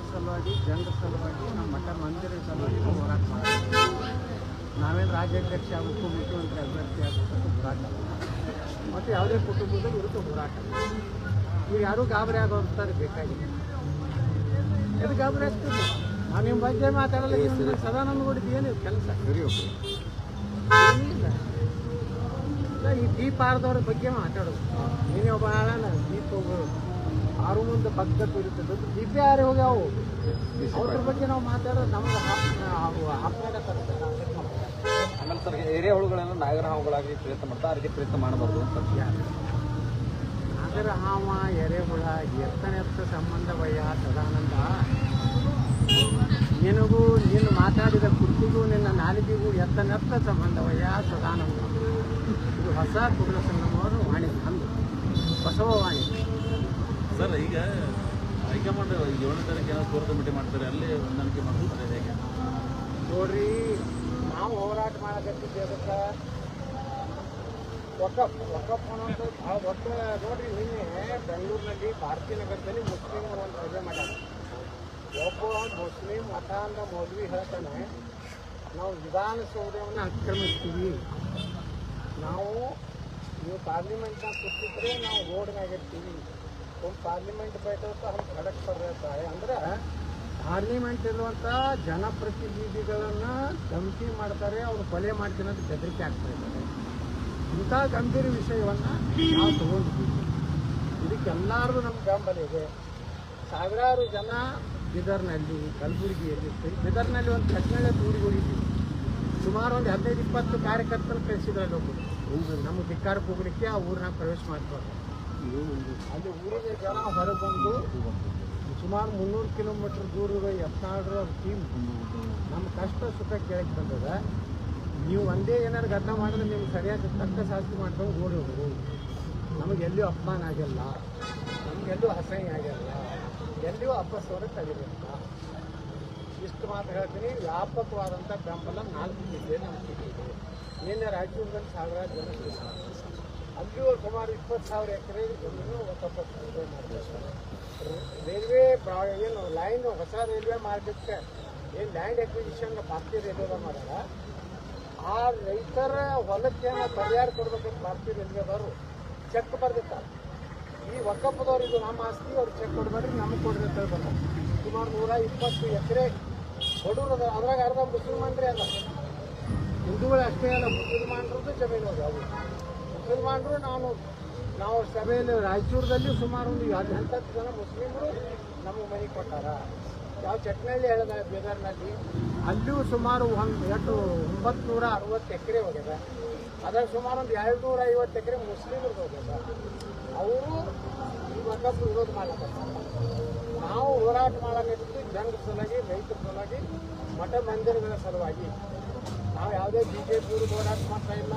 ರೈತರ ಸಲುವಾಗಿ ಜನರ ಸಲುವಾಗಿ ನಮ್ಮ ಮಠ ಮಂದಿರ ಸಲುವಾಗಿ ನಾವು ಹೋರಾಟ ಮಾಡ್ತೀವಿ ನಾವೇನು ರಾಜ್ಯಾಧ್ಯಕ್ಷ ಆಗಬೇಕು ಮುಖ್ಯಮಂತ್ರಿ ಅಭ್ಯರ್ಥಿ ಆಗಬೇಕು ಹೋರಾಟ. ಮತ್ತು ಯಾವುದೇ ಕುಟುಂಬದಲ್ಲಿ ಇರುತ್ತೆ ಹೋರಾಟ ಇವ್ರು ಯಾರೂ ಗಾಬರಿ ಆಗೋರ್ತಾರೆ ಬೇಕಾಗಿಲ್ಲ. ಎದು ಗಾಬರಿ ಆಗ್ತದೆ? ನಾನು ನಿಮ್ಮ ಬಗ್ಗೆ ಮಾತಾಡಲ್ಲ ನೀವು ಸದಾನಂದ ಗೌಡಿದ್ದು ಏನು ಕೆಲಸ? ಏನಿಲ್ಲ. ಇಲ್ಲ, ಈ ದೀಪ ಆರದವ್ರ ಬಗ್ಗೆ ಮಾತಾಡೋದು. ನೀನೇ ಒಬ್ಬ ಆಳನ ದೀಪ ಹೋಗೋದು. ಆರು ಒಂದು ಭಕ್ತ ದಿವ್ಯ ಯಾರು ಹೋಗ್ಯಾವು ಅವ್ರ ಬಗ್ಗೆ ನಾವು ಮಾತಾಡೋದು ನಮ್ಗೆ ಅದಕ್ಕೆ. ಆಮೇಲೆ ಸರ್ ಹುಳುಗಳನ್ನು ನಾಗರ ಹಾವುಗಳಾಗಿ ಪ್ರಯತ್ನ ಮಾಡ್ತಾ ಆ ರೀತಿ ಪ್ರಯತ್ನ ಮಾಡಬಾರ್ದು ಅಂತ ನಾಗರ ಹಾವ ಎರೆಹುಳ ಸಂಬಂಧ ಸಂಬಂಧವಯ್ಯ ಸದಾನಂದ. ನಿನಗೂ ನೀನು ಮಾತಾಡಿದ ಕುರ್ತಿಗೂ ನಿನ್ನ ನಾಲಿಗೆಗೂ ಎತ್ತನೆತ್ತ ಸಂಬಂಧವಯ್ಯ ಸದಾನಂದ. ಇದು ಹೊಸ ಕುರುಡ ಸಂಗಮವರು ವಾಣಿ ಅಂದು ಬಸವ ವಾಣಿ ಸರ್, ಈಗ ಹೈಕಮಾಂಡ್ ಏಳನೇ ತಾರೀಕು ಏನೋ ಕೋರ್ ಕಮಿಟಿ ಮಾಡ್ತಾರೆ, ಅಲ್ಲಿ ಹೊಂದಾಣಿಕೆ ಮಾಡ್ತಾರೆ ಹೇಗೆ? ನೋಡ್ರಿ, ನಾವು ಹೋರಾಟ ಮಾಡಕತ್ತಿದ್ದೆ ಅದಕ್ಕೆ ವಕಫ್ ವಕಫ್ ಅನ್ನೋದು ಭಾಳ ಒಟ್ಟು ನೋಡ್ರಿ, ನಿನ್ನೆ ಬೆಂಗಳೂರಿನಲ್ಲಿ ಭಾರತೀಯ ನಗರದಲ್ಲಿ ಮುಸ್ಲಿಮರು ಒಂದು ರಜೆ ಮಾಡ್ಯಾರ. ಒಬ್ಬ ಮುಸ್ಲಿಂ ಮಠ ಅಂತ ಮೌಲ್ವಿ ಹೇಳ್ತಾನೆ, ನಾವು ವಿಧಾನಸೌಧವನ್ನು ಆಕ್ರಮಿಸ್ತೀವಿ. ನಾವು, ನೀವು ಪಾರ್ಲಿಮೆಂಟ್ನಾಗ ಕೂತಿದ್ರೆ ನಾವು ರೋಡ್ನಾಗ ಇರ್ತೀವಿ ಒಂದು ಪಾರ್ಲಿಮೆಂಟ್ बैठो तो हम खड़क पर रहता है ಅಂದ್ರೆ ಪಾರ್ಲಿಮೆಂಟ್ ಇರುವಂಥ ಜನಪ್ರತಿನಿಧಿಗಳನ್ನ ಧಮಕಿ ಮಾಡ್ತಾರೆ ಅವ್ರು ಕೊಲೆ ಮಾಡ್ತೀನಿ ಅಂತ ಬೆದರಿಕೆ ಆಗ್ತಾ ಇದ್ದಾರೆ ಇಂಥ ಗಂಭೀರ ವಿಷಯವನ್ನು ನಾವು ತಗೊಂಡಿದ್ದೀವಿ ಇದಕ್ಕೆಲ್ಲರಿಗೂ ನಮ್ಮ ಬೆಂಬಲ ಇದೆ ಸಾವಿರಾರು ಜನ ಬೀದರ್ನಲ್ಲಿ ಕಲಬುರಗಿಯಲ್ಲಿ ಬೀದರ್ನಲ್ಲಿ ಒಂದು ಕಟ್ನಾಳೆ ಊರಿಗೆ ಹೋಗಿದ್ದೀವಿ ಸುಮಾರು ಒಂದು ಹದಿನೈದು ಇಪ್ಪತ್ತು ಕಾರ್ಯಕರ್ತರು ಕಳಿಸಿದ್ರಲ್ಲಿ ಒಬ್ಬರು ನಮಗೆ ಧಿಕ್ಕಾರ ಹೋಗ್ಲಿಕ್ಕೆ ಆ ಊರನ್ನ ಪ್ರವೇಶ ಮಾಡ್ತಾರೆ ಅಲ್ಲಿ ಊರಿಗೆ ಜನ ಹೊರಗೆ ಬಂದು ಸುಮಾರು ಮುನ್ನೂರು ಕಿಲೋಮೀಟರ್ ದೂರದ ಅವ್ರ ಟೀಮ್ ನಮ್ಮ ಕಷ್ಟ ಸುಖ ಕೇಳಕ್ಕೆ ಬಂದದ. ನೀವು ಒಂದೇ ಏನಾದ್ರು ಗದ್ದ ಮಾಡಿದ್ರೆ ನಿಮ್ಗೆ ಸರಿಯಾದ ತಕ್ಕ ಶಾಸ್ತಿ ಮಾಡ್ಕೊಂಡು ಓಡಿ ನಮಗೆ ಎಲ್ಲಿಯೂ ಅಪಮಾನ ಆಗಿಲ್ಲ. ನಮಗೆಲ್ಲೂ ಅಸಹ್ಯ ಆಗಿಲ್ಲ. ಎಲ್ಲಿಯೂ ಅಪ್ಪಸ್ವರ ತಡಿಬೇಕ ಇಷ್ಟು ಮಾತು ಹೇಳ್ತೀನಿ. ವ್ಯಾಪಕವಾದಂಥ ಬೆಂಬಲ ನಾಲ್ಕು ಜಿಲ್ಲೆ ನಮ್ಮ ಸಿಕ್ಕಿದೆ. ನಿನ್ನೆ ರಾಯಚೂರಿನಲ್ಲಿ ಸಾವಿರಾರು ಜನ. ಅಲ್ಲಿಯೂ ಸುಮಾರು ಇಪ್ಪತ್ತು ಸಾವಿರ ಎಕರೆ ರೈಲ್ವೆ ರೈಲ್ವೆ ಪ್ರಾ ಏನು ಲೈನ್ ಹೊಸ ರೈಲ್ವೆ ಮಾಡಲಿಕ್ಕೆ ಏನು ಲ್ಯಾಂಡ್ ಎಕ್ವಿಸಿಷನ್ ಭಾರತೀಯ ರೈಲ್ವೆ ಮಾಡ್ಯಾರ ಆ ರೈತರ ಹೊಲಕ್ಕೆ ಪರಿಹಾರ ಕೊಡ್ಬೇಕಂತ ಭಾರತೀಯ ರೈಲ್ವೆದವರು ಚೆಕ್ ಬರ್ದಿರ್ತಾರೆ. ಈ ಒಕ್ಕಪ್ಪದವ್ರು ಇದು ನಮ್ಮ ಆಸ್ತಿ, ಅವ್ರು ಚೆಕ್ ಕೊಡ್ಬೇಡ್ರಿ, ನಮಗೆ ಕೊಡ್ರಿ ಅಂತ ಹೇಳಿ ಸುಮಾರು ನೂರ ಇಪ್ಪತ್ತು ಎಕರೆ ಬಡವರು ಅದ ಅದ್ರಾಗ ಅರ್ಧ ಮುಸಲ್ಮಾನ್ರಿ ಅಲ್ಲ. ಹಿಂದೂಗಳು ಅಷ್ಟೇ ಅಲ್ಲ ಮುಸಲ್ಮಾನರದ್ದು ಜಮೀನು ಅದ ಮುಸಲ್ಮಾನರು, ನಾನು, ನಾವು ಸಭೆಯಲ್ಲಿ ರಾಯಚೂರದಲ್ಲಿ ಸುಮಾರು ಒಂದು ಹದಿನೆಂಟತ್ತು ಜನ ಮುಸ್ಲಿಮರು ನಮಗೆ ಮನೆ ಕೊಟ್ಟಾರ. ಯಾವ ಚಟ್ನಲ್ಲಿ ಹೇಳಿದ ಬೀದರ್ನಲ್ಲಿ? ಅಲ್ಲಿಯೂ ಸುಮಾರು ಒಂದು ಎಷ್ಟು ಒಂಬತ್ತು ನೂರ ಅರವತ್ತು ಎಕರೆ ಹೋಗಿದೆ. ಅದ್ರಾಗ ಸುಮಾರು ಒಂದು ಎರಡು ನೂರ ಐವತ್ತು ಎಕರೆ ಮುಸ್ಲಿಮರು ಹೋಗ್ಯದ ಅವರು ಈ ಮಕ್ಕಳು ವಿರೋಧ ಮಾಡಕ ನಾವು ಹೋರಾಟ ಮಾಡಲಿದ್ದು ಜನರ ಸಲುವಾಗಿ, ರೈತರ ಸಲುವಾಗಿ, ಮಠ ಮಂದಿರಗಳ ಸಲುವಾಗಿ. ನಾವು ಯಾವುದೇ ಬಿ ಜೆ ಪಿ ಹೋರಾಟ ಮಾಡ್ತಾ ಇಲ್ಲ.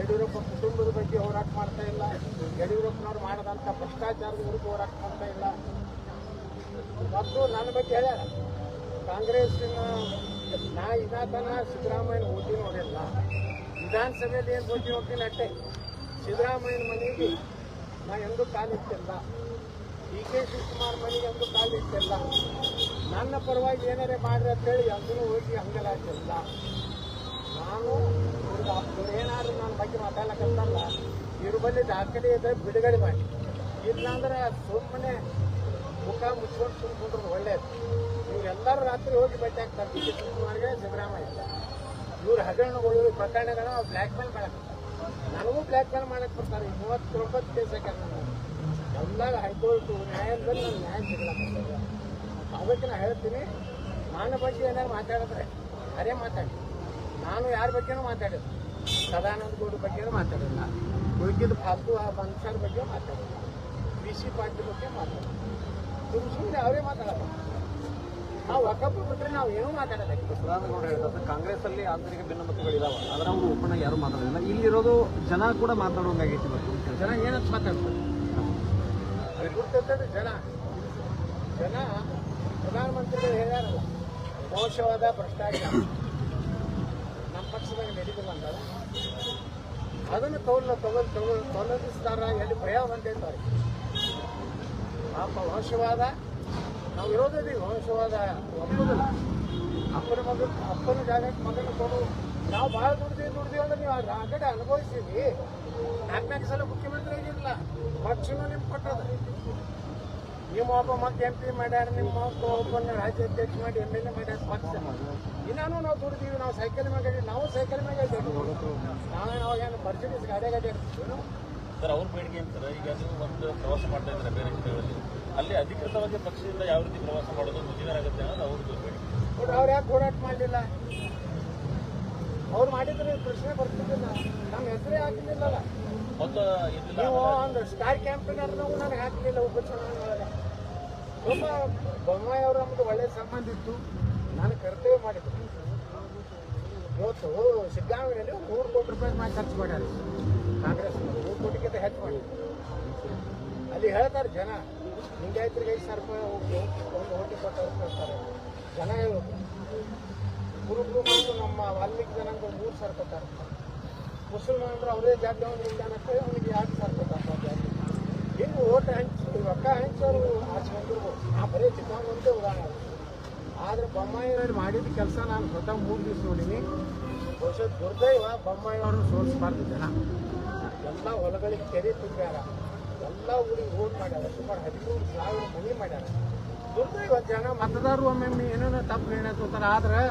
ಯಡಿಯೂರಪ್ಪ ಕುಟುಂಬದ ಬಗ್ಗೆ ಹೋರಾಟ ಮಾಡ್ತಾ ಇಲ್ಲ. ಯಡಿಯೂರಪ್ಪನವ್ರು ಮಾಡದಂತ ಭ್ರಷ್ಟಾಚಾರದ ವಿರುದ್ಧ ಹೋರಾಟ ಮಾಡ್ತಾ ಇಲ್ಲ. ಮತ್ತು ನನ್ನ ಬಗ್ಗೆ ಹೇಳ್ಯಾರ ಕಾಂಗ್ರೆಸ್ನ ನಾ ಇದಾತನ ಸಿದ್ದರಾಮಯ್ಯನ ಓಟಿ ನೋಡಿಲ್ಲ. ವಿಧಾನಸಭೆಯಲ್ಲಿ ಏನು ಓಟಿ ನೋಡ್ತೀನಿ ಅಟ್ಟೆ ಸಿದ್ದರಾಮಯ್ಯನ ಮನೆಗೆ ನಾ ಎಂದೂ ಕಾಲಿಟ್ಟಿಲ್ಲ ಡಿ ಕೆ ಶಿವಕುಮಾರ್ ಮನೆಗೆ ಎಂದೂ ಕಾಲಿಟ್ಟಿಲ್ಲ ನನ್ನ ಪರವಾಗಿ ಏನಾರೇ ಮಾಡ್ರಿ ಅಂತೇಳಿ ಎಂದೂ ಹೋಗಿ ಹಂಗಲಾಗಿಲ್ಲ ನಾನು ಏನಾದ್ರು ನನ್ನ ಬಗ್ಗೆ ಮಾತಾಡ್ಲಕ್ಕಂತಲ್ಲ ಇವ್ರ ಬಳಿ ದಾಖಲೆ ಇದೆ ಬಿಡುಗಡೆ ಮಾಡಿ. ಇಲ್ಲಾಂದ್ರೆ ಸುಮ್ಮನೆ ಮುಖ ಮುಚ್ಕೊಂಡು ಸುಮ್ಕೊಂಡ್ರು ಒಳ್ಳೇದು. ಇವ್ರೆಲ್ಲರೂ ರಾತ್ರಿ ಹೋಗಿ ಭೇಟಿ ಆಗ್ತಾರೆ ಡಿ ಕೆ ಸಿದ್ದರಾಮಯ್ಯ. ಇವ್ರ ಹಗರಣಗಳು ಪ್ರಕರಣಗಳ ಬ್ಲ್ಯಾಕ್ ಮೇಲ್ ಮಾಡಕ್ಕೆ ನನಗೂ ಬ್ಲ್ಯಾಕ್ ಮೇಲ್ ಮಾಡಕ್ಕೆ ಬರ್ತಾರೆ ಮೂವತ್ತೊಂಬತ್ತು ಕೇಸ್ ಹಾಕ್ಯಾರ ನಾನು ಎಲ್ಲ ಹೈಕೋರ್ಟ್ ನ್ಯಾಯಾಲಯದಲ್ಲಿ ನಾನು ನ್ಯಾಯ ಸಿಗಲ್ಲ ಅದಕ್ಕೆ ನಾನು ಹೇಳ್ತೀನಿ, ನನ್ನ ಬಗ್ಗೆ ಏನಾದ್ರು ಮಾತಾಡಿದ್ರೆ ಅದೇ ಮಾತಾಡಿ. ನಾನು ಯಾರ ಬಗ್ಗೆನೂ ಮಾತಾಡಿಲ್ಲ. ಸದಾನಂದ ಗೌಡ ಬಗ್ಗೆ ಮಾತಾಡಿಲ್ಲ. ಉಳಿದ ಫಾಲ್ತು ಆ ಮನುಷ್ಯರ ಬಗ್ಗೆ ಮಾತಾಡಿಲ್ಲ. ಬಿ ಸಿ ಪಾಟೀಲ್ ಬಗ್ಗೆ ಮಾತಾಡಿಲ್ಲ. ಸುಮ್ ಸುಮ್ಮನೆ ಅವರೇ ಮಾತಾಡಲ್ಲ. ನಾವು ಒಕ್ಕಪ್ಪು ಬಿಟ್ಟರೆ ನಾವು ಏನೂ ಮಾತಾಡಲ್ಲ. ಸದಾನಂದಗೌಡ ಹೇಳ್ತಾರೆ ಕಾಂಗ್ರೆಸ್ ಅಲ್ಲಿ ಆಂತರಿಕ ಭಿನ್ನಮತಗಳಿದಾವೆ. ಅದರ ಅವರು ಒಪ್ಪಣ ಯಾರು ಮಾತಾಡೋದಿಲ್ಲ ಇಲ್ಲಿರೋದು ಜನ ಕೂಡ ಮಾತಾಡೋಂಗಾಗೈತಿ ಇವತ್ತು. ಜನ ಏನಂತ ಮಾತಾಡ್ತಾರೆ? ಗುರ್ತದ ಜನ. ಜನ ಪ್ರಧಾನಮಂತ್ರಿಗಳು ಹೇಳ್ಯಾರಲ್ಲ ಮೋಸವಾದ ಭ್ರಷ್ಟಾಚಾರ. ನಡೀತಿಲ್ಲ ಅದನ್ನು ಕೌಲ ತಗೊಂಡು ತಗೊಳ್ ತೊಲಗಿಸ್ತಾರ ಎಲ್ಲಿ ಭಯ ಬಂದಿರ್ತಾರೆ ಪಾಪ ವಂಶವಾದ, ನಾವು ಇರೋದೇ ವಂಶವಾದ ಒಪ್ಪುದಿಲ್ಲ ಅಪ್ಪನ ಮಗ ಅಪ್ಪನ ಜಾಗಕ್ಕೆ ಮಗನ ಕೊಡು. ನಾವು ಭಾಳ ದುಡ್ದೀವಿ ದುಡ್ದೀವಿ ಅಂದ್ರೆ ನೀವು ಆ ಕಡೆ ಅನುಭವಿಸ್ತೀವಿ ನಾಲ್ಕು ನಾಲ್ಕು ಸಲ ಮುಖ್ಯಮಂತ್ರಿ ಆಗಿರಲಿಲ್ಲ ಪಕ್ಷನೂ ನಿಮ್ಗೆ ಕೊಟ್ಟದ ನಿಮ್ಮ ಒಬ್ಬ ಮತ್ತೆ ಎಂ ಪಿ ಮಾಡ್ಯಾರ ನಿಮ್ಮ ಒಬ್ಬ ಒಬ್ಬನ ರಾಜ್ಯಾಧ್ಯಕ್ಷ ಮಾಡಿ ಎಂ ಎಲ್ ಎ ಮಾಡ್ಯಾರ ಪಕ್ಷ. ಇನ್ನೂ ನಾವು ದುಡಿದೀವಿ ನಾವು ಸೈಕಲ್ ಮ್ಯಾಗ ನಾವು ಸೈಕಲ್ ಮ್ಯಾಗ ನಾಳೆ ನಾವು ಏನು ಮರ್ಸಿಡೀಸ್ ಗಾಡಿ ಗಾಡಿ ಸರ್ ಅವ್ರ ಬೇಡಿಕೆ ಏನು ಈಗ ನೀವು ಒಂದು ಪ್ರವಾಸ ಮಾಡ್ತಾ ಇದ್ದಾರೆ ಬೇರೆ ಜಿಲ್ಲೆಗಳಲ್ಲಿ. ಅಲ್ಲಿ ಅಧಿಕೃತವಾಗಿ ಪಕ್ಷದಿಂದ ಯಾವ ರೀತಿ ಪ್ರವಾಸ ಮಾಡೋದು ಮುಜುಗರಾಗುತ್ತೆ ಅನ್ನೋದು ಅವ್ರದ್ದು ಬೇಡಿಕೆ ನೋಡ್ರಿ ಅವ್ರು ಯಾಕೆ ಹೋರಾಟ ಮಾಡಲಿಲ್ಲ? ಅವ್ರು ಮಾಡಿದ್ರೆ ಪ್ರಶ್ನೆ ಬರ್ತಿದ್ದಿಲ್ಲ. ನಮ್ಮ ಹೆಸರೇ ಹಾಕಲಿಲ್ಲಲ್ಲ. ನೀವು ಒಂದು ಸ್ಟಾರ್ ಕ್ಯಾಂಪೇನರ್ ನಾನು ನನಗೆ ಹಾಕಲಿಲ್ಲ ಉಪಚುನಾವಣೆ ಒಳಗೆ. ಬೊಮ್ಮಾಯಿ ಅವರು ನಮ್ದು ಒಳ್ಳೆ ಸಂಬಂಧ ಇತ್ತು. ನಾನು ಕರ್ತವ್ಯ ಮಾಡಿದ್ದೆ. ಇವತ್ತು ಸಿದ್ದರಾಮಯ್ಯಲ್ಲಿ ಮೂರು ಕೋಟಿ ರೂಪಾಯಿ ಮಾಡಿ ಖರ್ಚು ಮಾಡ್ಯಾರ. ಕಾಂಗ್ರೆಸ್ ಮೂರು ಕೋಟಿಗಿಂತ ಹೆಚ್ಚು ಮಾಡಿ ಅಲ್ಲಿ ಹೇಳ್ತಾರೆ ಜನ ಲಿಂಗಾಯತರಿಗೆ ಐದು ಸಾವಿರ ರೂಪಾಯಿ ಹೋಗಿ, ಒಂದು ಹೋಟಿ ಕೊಟ್ಟು ಕೊಡ್ತಾರೆ. ಜನ ಹೇಳೋದು ಗುರು ಮತ್ತು ನಮ್ಮ ವಾಲ್ಮೀಕಿ ಜನಾಂಗ ಮೂರು ಸಾವಿರ ಕೊಡ್ತಾರೆ ಮುಸಲ್ಮಾನರು ಅವರೇ ಜಾತಿ ಅವ್ರಿಗೆ ಅವನಿಗೆ ಎರಡು ಸಾವಿರ ಹಿಂಗೆ ಓಟ್ ಹಂಚಿ ರೊಕ್ಕ ಹಂಚೋರು ಆಚೆ ಆ ಬರೀ ಚಿಕ್ಕಮಗಳೂರೇ ಉದಾಹರಣೆ ಆದ್ರೆ ಬೊಮ್ಮಾಯಿಯವ್ರು ಮಾಡಿದ ಕೆಲಸ ನಾನು ಸ್ವತಃ ಮೂರು ದಿವಸ ನೋಡೀನಿ. ಬಹುಶಃ ದುರ್ದೈವ ಬೊಮ್ಮಾಯಿಯವ್ರನ್ನ ಸೋಲಿಸಬಾರ್ದು ಜನ. ಎಲ್ಲ ಹೊಲಗಳಿಗೆ ಕೆರೆ ತುಂಬ್ಯಾರ. ಎಲ್ಲ ಊರಿಗೆ ಓಟ್ ಮಾಡ್ಯಾರ. ಸುಮಾರು ಹದಿಮೂರು ಸಾವಿರ ಮನೆ ಮಾಡ್ಯಾರ. ದುರ್ದೈವ ಜನ, ಮತದಾರರು ಒಮ್ಮೊಮ್ಮೆ ಏನೇನೋ ತಪ್ಪು ನಿರ್ಣಯ ತಗೋತಾರೆ. ಆದ್ರೆ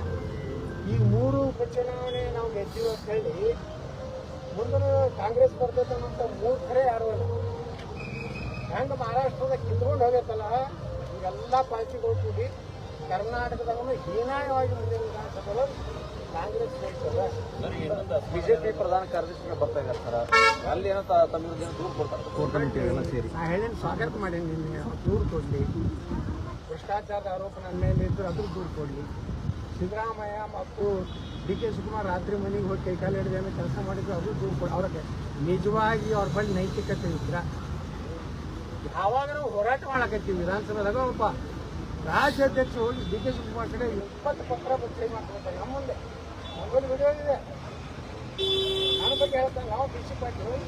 ಈ ಮೂರು ಉಪಚುನಾವಣೆ ನಾವು ಗೆದ್ದೀವಿ ಅಂತ ಹೇಳಿ ಮುಂದಿನ ಕಾಂಗ್ರೆಸ್ ಅನ್ನೋಂಥ ಮೂರು ಕಡೆ ಯಾರು ಅಲ್ಲ. ಹೆಂಗೆ ಮಹಾರಾಷ್ಟ್ರದ ಕಿತ್ಕೊಂಡು ಹೋಗೈತಲ್ಲ ಈಗೆಲ್ಲ ಪಾರ್ಟಿಗಳು ಕೂಡಿ ಕರ್ನಾಟಕದಾಗೂ ಹೀನಾಯವಾಗಿ ಮುಂದಿನ ವಿಧಾನಸಭೆಗಳು ಕಾಂಗ್ರೆಸ್ ಬಿಜೆಪಿ ಪ್ರಧಾನ ಕಾರ್ಯದರ್ಶನ ಬರ್ತಾ ಇದ್ದಾರೆ ಸರ್. ಅಲ್ಲಿ ಏನೋ ತಮ್ಮ ದೂರು ಕೊಡ್ತಾರೆ. ಎಲ್ಲ ಸೇರಿ. ನಾ ಹೇಳಿನ ಸ್ವಾಗತ ಮಾಡೀನಿ ನಿಮಗೆ ದೂರು ಕೊಡಲಿ. ಭ್ರಷ್ಟಾಚಾರದ ಆರೋಪ ನನ್ನ ಮೇಲೆ ಇದ್ದು ಅದ್ರ ದೂರು ಕೊಡಲಿ. ಸಿದ್ದರಾಮಯ್ಯ ಮತ್ತು ಡಿ ಕೆ ಶಿವಕುಮಾರ್ ರಾತ್ರಿ ಮನೆಗೆ ಹೋಗಿ ಕೈಕಾಲು ಹಿಡಿದು ಏನೋ ಕೆಲಸ ಮಾಡಿದ್ರು ಅದು ದೂರು ಕೊಡಿ. ಅವ್ರಿಗೆ ನಿಜವಾಗಿ ಅವ್ರ ಬಳಿ ನೈತಿಕತೆ ಇದ್ರ. ಯಾವಾಗ ನಾವು ಹೋರಾಟ ಮಾಡಕತ್ತೀವಿ ವಿಧಾನಸಭೆದಾಗ ಒಬ್ಬ ರಾಜ್ಯಾಧ್ಯಕ್ಷ ಹೋಗಿ ಡಿ ಕೆ ಶಿವಕುಮಾರ್ ಕಡೆ ಇಪ್ಪತ್ತು ಪತ್ರ ಬಚ್ಚಿ ಮಾಡ್ಕೊಳ್ತಾರೆ. ನಮ್ಮ ಮುಂದೆ ನಮ್ಮಲ್ಲಿ ವಿಡಿಯೋ ಇದೆ. ನನ್ನ ಬಗ್ಗೆ ಹೇಳ್ತಾರೆ. ನಾವು ಬಿ ಸಿ ಪಾಟೀಲ್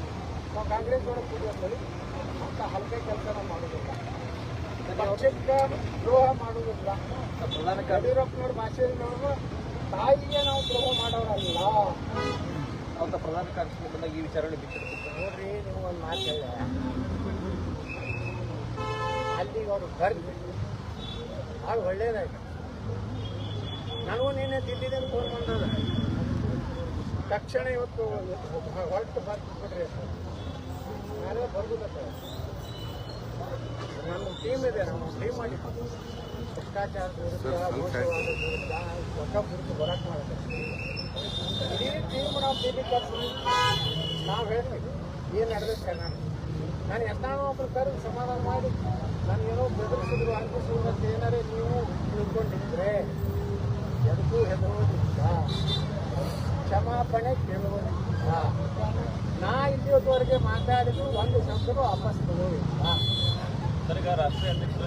ನಾವು ಕಾಂಗ್ರೆಸ್ ಒಳಗೆ ಕೂಡಿಯಲ್ಲಿ ಅಂತ ಹಲಕೆ ಕೆಲಸ ನಾವು ಮಾಡೋದಿಲ್ಲ. ಪಕ್ಷಕ್ಕೆ ದ್ರೋಹ ಮಾಡೋದಿಲ್ಲ. ಯಡಿಯೂರಪ್ಪನವ್ರ ಭಾಷೆಯಲ್ಲಿ ನೋಡುವ ತಾಯಿಗೆ ನಾವು ದ್ರೋಹ ಮಾಡೋರಲ್ಲ. ಅಂತ ಪ್ರಧಾನ ಬಂದಾಗ ಈ ವಿಚಾರಗಳು ಬಿಟ್ಟಿರ್ತೀವಿ ನೋಡ್ರಿ ನೀವು ಒಂದು ಮಾತು ಹೇಳ. ಅಲ್ಲಿಗೆ ಅವರು ಬರ್ದು ಭಾಳ ಒಳ್ಳೇದಾಯ್ತು. ನನಗೂ ನೀನೆ ದಿಲ್ಲಿದಿಂದ ಫೋನ್ ಬಂದದ ತಕ್ಷಣ ಇವತ್ತು ಹೊರಟು ಬರ್ತಿಬಿಡ್ರಿ ನಾನೇ ಬರ್ಬೋದ ನಮ್ಮ ಟೀಮ್ ಇದೆ ನಮ್ಮ ಟೀಮ್ ಮಾಡಿ ಭ್ರಷ್ಟಾಚಾರದ ವಿರುದ್ಧ ಮೋಸವಾದ ವಿರುದ್ಧ ಹೊಸ ಹೋರಾಟ ಮಾಡುತ್ತೆ. ಇಡೀ ಟೀಮ್ ನಾವು ದಿಲ್ಲಿ ಕರ್ಸಿ ನಾವು ಹೇಳ್ತೀವಿ ಏನು ನಡೆದ ಕರ್ನಾಟಕ ನಾನು ಎಷ್ಟಾನೋ ಒಬ್ಬರು ಕರೆದು ಸಮಾಧಾನ ಮಾಡಿ. ನಾನು ಏನೋ ಬೆದರಿಸಿದ್ರು ಅನ್ಕಿಸಿದ್ರು ಅಂತ ಏನಾರೇ ನೀವು ತಿಳ್ಕೊಂಡಿದ್ರೆ. ಎದಕ್ಕೂ ಹೆದರೋದಿಲ್ಲ. ಕ್ಷಮಾಪಣೆ ಕೇಳುವುದಿಲ್ಲ ನಾ ಇಲ್ಲಿವರೆಗೆ ಮಾತಾಡಿದ್ರು ಒಂದು ಶಬ್ದನೂ ವಾಪಸ್ ತಗೋದಿಲ್ಲ ಸರ್ ಈಗ ರಾಷ್ಟ್ರೀಯ ಅಧ್ಯಕ್ಷರ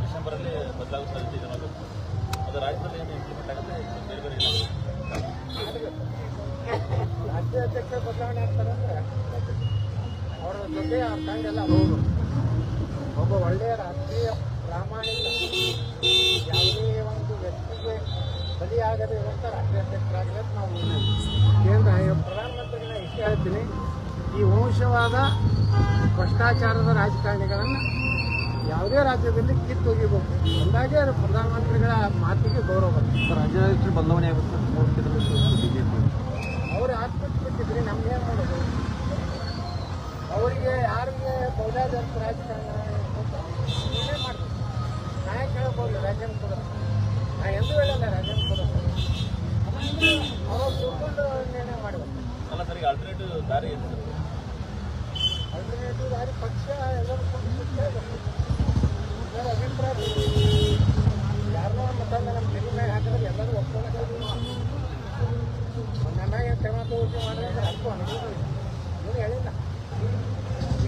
ಡಿಸೆಂಬರಲ್ಲಿ ಬದಲಾಗುವ ಸಾಧ್ಯತೆ ಇದೆ ಅದು ರಾಜ್ಯದಲ್ಲಿ ಏನು ಇಂಪ್ಲಿಮೆಂಟ್ ಆಗುತ್ತೆ ಬೇರೆ ಬೇರೆ ಏನಾಗುತ್ತೆ ರಾಜ್ಯ ಅಧ್ಯಕ್ಷ ಬದಲಾವಣೆ ಆಗ್ತಾರೆ ಅಂದ್ರೆ ಅವರ ಜೊತೆ ಆ ತಂಡೆಲ್ಲ ಹೋಗು ಒಬ್ಬ ಒಳ್ಳೆಯ ರಾಷ್ಟ್ರೀಯ ಪ್ರಾಮಾಣಿಕ ಯಾವುದೇ ಒಂದು ವ್ಯಕ್ತಿಗೆ ಬಲಿಯಾಗದೇ ಇರುವಂಥ ರಾಷ್ಟ್ರೀಯ ಅಧ್ಯಕ್ಷರಾಗಬೇಕು ನಾವು ಕೇಂದ್ರ ಪ್ರಧಾನಮಂತ್ರಿಗಳ ಇಷ್ಟ ಹೇಳ್ತೀನಿ ಈ ವಂಶವಾದ ಭ್ರಷ್ಟಾಚಾರದ ರಾಜಕಾರಣಿಗಳನ್ನು ಯಾವುದೇ ರಾಜ್ಯದಲ್ಲಿ ಕಿತ್ತೋಗಿಬೇಕು ಅಂದಾಗೆ ಪ್ರಧಾನಮಂತ್ರಿಗಳ ಮಾತಿಗೆ ಗೌರವ ಬರ್ತದೆ. ರಾಜ್ಯಾಧ್ಯಕ್ಷರು ಬದಲಾವಣೆ ಆಗುತ್ತೆ ಅವರು ಆತ್ಮಹತ್ಯೆ ಬಿಜೆಪಿ. ಅವ್ರು ಆತ್ಮಹತ್ಯೆ ನಮ್ಗೇನು ಮಾಡೋದು ಅವರಿಗೆ ಯಾರಿಗೆ ಮೌಲ್ಯಾಧಾರಿತ ರಾಜಕಾರಣ ಏನೇ ಮಾಡ್ತೀವಿ ನಾ ಯಾಕೆ ಹೇಳ್ಬೋದು ರಾಜ್ಯನ ಕೂಡ. ನಾ ಎಂದೂ ಹೇಳಲ್ಲ ರಾಜ್ಯನ ಕೂಡ. ಅವ್ರು ತಿಳ್ಕೊಂಡು ನಿರ್ಣಯ ಮಾಡಬೇಕು ಅಲ್ಲ ಸರ್ ಆಲ್ಟರ್ನೇಟಿವ್ ದಾರಿ ಏನು ಆಲ್ಟರ್ನೇಟಿವ್ ದಾರಿ ಪಕ್ಷ ಎಲ್ಲರೂ ಸರ್ ಅಭಿಪ್ರಾಯ ಯಾರನ್ನೋ ಮತ್ತೊಂದು ನಮ್ಮ ತೆರಿ ಮ್ಯಾಗ ಹಾಕಿದ್ರೆ ಎಲ್ಲರೂ ಒಪ್ಕೊಳ್ಳೋದು ನನ್ನ ಕ್ರಮ ತಗೋತಿ ಮಾಡಿದ್ರೆ ಅಂತ ಅದಕ್ಕೂ ಅನುಭವ ಇವನು ಹೇಳಿಲ್ಲ.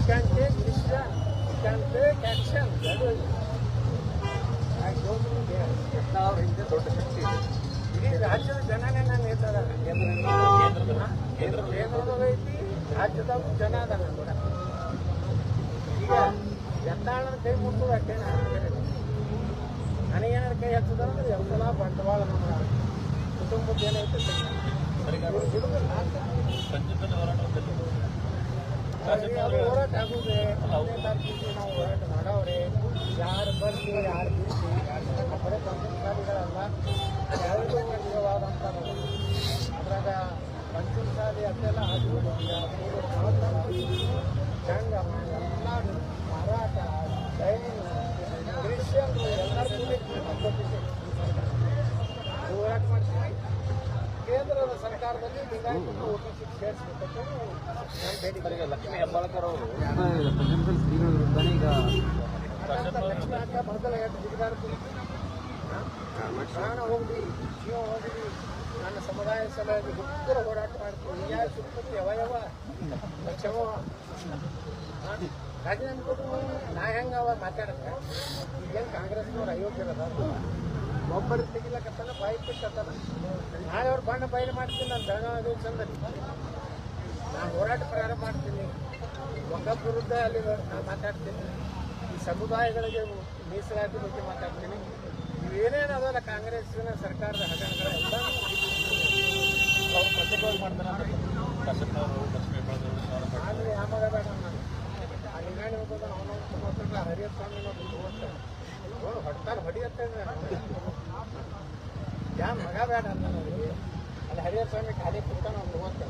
You can take decision you can take action ಎರಡು ಐ ಡೋಂಟ್ ಕೇರ್ ಯತ್ನಾಳ್ ಅವ್ರ ಹಿಂದೆ ದೊಡ್ಡ ಶಕ್ತಿ ಇದೆ ಇಡೀ ರಾಜ್ಯದ ಜನನೇ ನಾನು ಹೇಳ್ತಾರೆ ಕೇಂದ್ರದ ಕೇಂದ್ರದ ಕೇಂದ್ರದಾಗ ಐತಿ ರಾಜ್ಯದಾಗ ಜನ ಅದಾನ ಕೂಡ ಈಗ ಯತ್ನಾಳನ ಕೈ ಮುಟ್ಟುದು ಅಷ್ಟೇ ನನಗೇನಾದ್ರು ಕೈ ಹಚ್ಚದ ಅಂದ್ರೆ ಎಲ್ಲ ಬಂಡವಾಳ ನಮ್ಮ ಕುಟುಂಬದ ಏನೈತೆ ಸರಿಗ ಇವ್ರು ಬಿಡುದಿಲ್ಲ ಪಂಚಮನ ಹೋರಾಟದಲ್ಲಿ ಅದು ಹೋರಾಟ ಆಗುದೆ ಹತ್ತನೇ ತಾರೀಕಿಗೆ ನಾವು ಹೋರಾಟ ಮಾಡವ್ರೆ ಯಾರು ಬರ್ಲಿ ಯಾರು ಬಿಡ್ಲಿ ಬರೀ ಪಂಚಮಸಾಲಿಗಳಲ್ಲ ಎರಡು ನಿಜವಾದಂಥ ಅದ್ರಾಗ ಪಂಚಮಸಾಲಿ ಅದೆಲ್ಲ ಅದು ಜಂಗಮ ಎಲ್ಲ ಮಾರಾಟ ಜೈನ ಕ್ರಿಶ್ಚಿಯನ್ ಎಲ್ಲರೂ ಕೂಡಿ ಹೋರಾಟ ಮಾಡ್ತೀವಿ ಸರ್ಕಾರದಲ್ಲಿ ಲಿಂಗಾಯತರು ಓಬಿಸಿ ಸೇರಿಸಬೇಕು ನಾನು ಬೇಡಿಕೆ ಈಗ ಲಕ್ಷ್ಮೀ ಹೆಬ್ಬಾಳ್ಕರ್ ಅವರು. ಈಗ ಲಕ್ಷ್ಮಣ ಮೊದಲ ಎರಡು ಜಿಗಿದಾಡ್ತೀನಿ ಪ್ರಾಣ ಹೋಗ್ಲಿ ಜೀವ ಹೋಗ್ಲಿ ನನ್ನ ಸಮುದಾಯ ಸಲುವಾಗಿ ಉತ್ತರ ಹೋರಾಟ ಮಾಡ್ತೀನಿ. ಯಾರ ಯಾವ ಯಾವ ಲಕ್ಷವ ರಾಜೀನಾಮೆ ಕೊಟ್ಟು ನಾ ಹೆಂಗ ಅವ ಮಾತಾಡಕ್ಕೆ ಈಗೇನು ಕಾಂಗ್ರೆಸ್ನವ್ರು ಅಯೋಗ್ಯರದ ಒಬ್ಬರು ತೆಗಿಲಕತ್ತಾನ ಬಾಯಿ ಬಿಟ್ಟತ್ತಾನ ನಾಳೆ ಅವ್ರು ಬಣ್ಣ ಬಯಲು ಮಾಡ್ತೀನಿ ನಾನು ಬೆಳಗಾವಿ ಚಂದಲ್ಲಿ ನಾನು ಹೋರಾಟ ಪ್ರಾರಂಭ ಮಾಡ್ತೀನಿ. ಒಬ್ಬ ವಿರುದ್ಧ ಅಲ್ಲಿ ನಾನು ಮಾತಾಡ್ತೀನಿ. ಈ ಸಮುದಾಯಗಳಿಗೆ ಮೀಸಲಾತಿ ಬಗ್ಗೆ ಮಾತಾಡ್ತೀನಿ. ಇವೇನೇನು ಅದಲ್ಲ ಕಾಂಗ್ರೆಸ್ಸಿನ ಸರ್ಕಾರದ ಹಗರಣಗಳೆಲ್ಲ. ಅವ್ರು ಪ್ರತ್ಯೇಕವಾಗಿ ಮಾಡ್ತಾರೆ ಹೆಬ್ಬಾಳ್ಕರ್ ಅವರು ಬೇಡ ನಾನು ಆ ಲಿಂಗಾಣಿ ಹೋಗೋದು ಅವನು ಹರಿಯತ್ ಸ್ವಾಮಿ ನೋಡಿ ಹೊಡ್ತಾನೆ ಹೊಡಿಯತ್ತೆ ಯಾ ಮಗ ಬೇಡ ಅಂತ ಅಲ್ಲಿ ಹರಿಯ ಸ್ವಾಮಿ ಖಾಲಿ ಕುತ್ಕೊಂಡು ಅವ್ನು